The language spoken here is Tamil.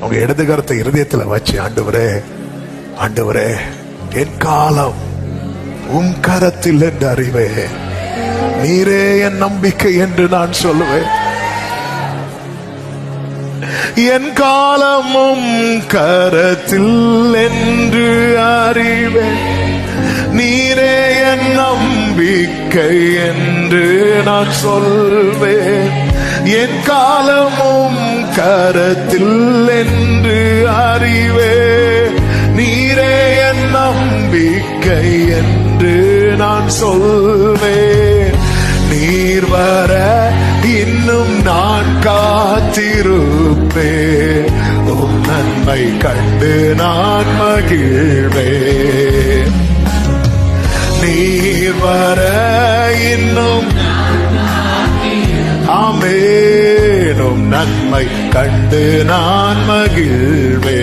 அவங்க இடது கரத்தை இருதயத்துல வச்சு ஆண்டவரே ஆண்டவரே என் காலம் உம் கரத்தில் என்று அறிவேன் நீரே என் நம்பிக்கை என்று நான் சொல்லுவேன். என் காலமும் கரத்தில் என்று அறிவேன் நீரே என் நம்பிக்கை என்று நான் சொல்வேன். என் காலமும் கரத்தில் என்று அறிவே. நீரே என் நம்பிக்கை என்று நான் சொல்வேன். நீர் வர இன்னும் நான் காத்திருப்பேன். உம் நன்மை கண்டு நான் மகிழ்வேன். நீர் வர இன்னும் ஆமேனும் நன்மை கண்டு நான் மகிழ்வே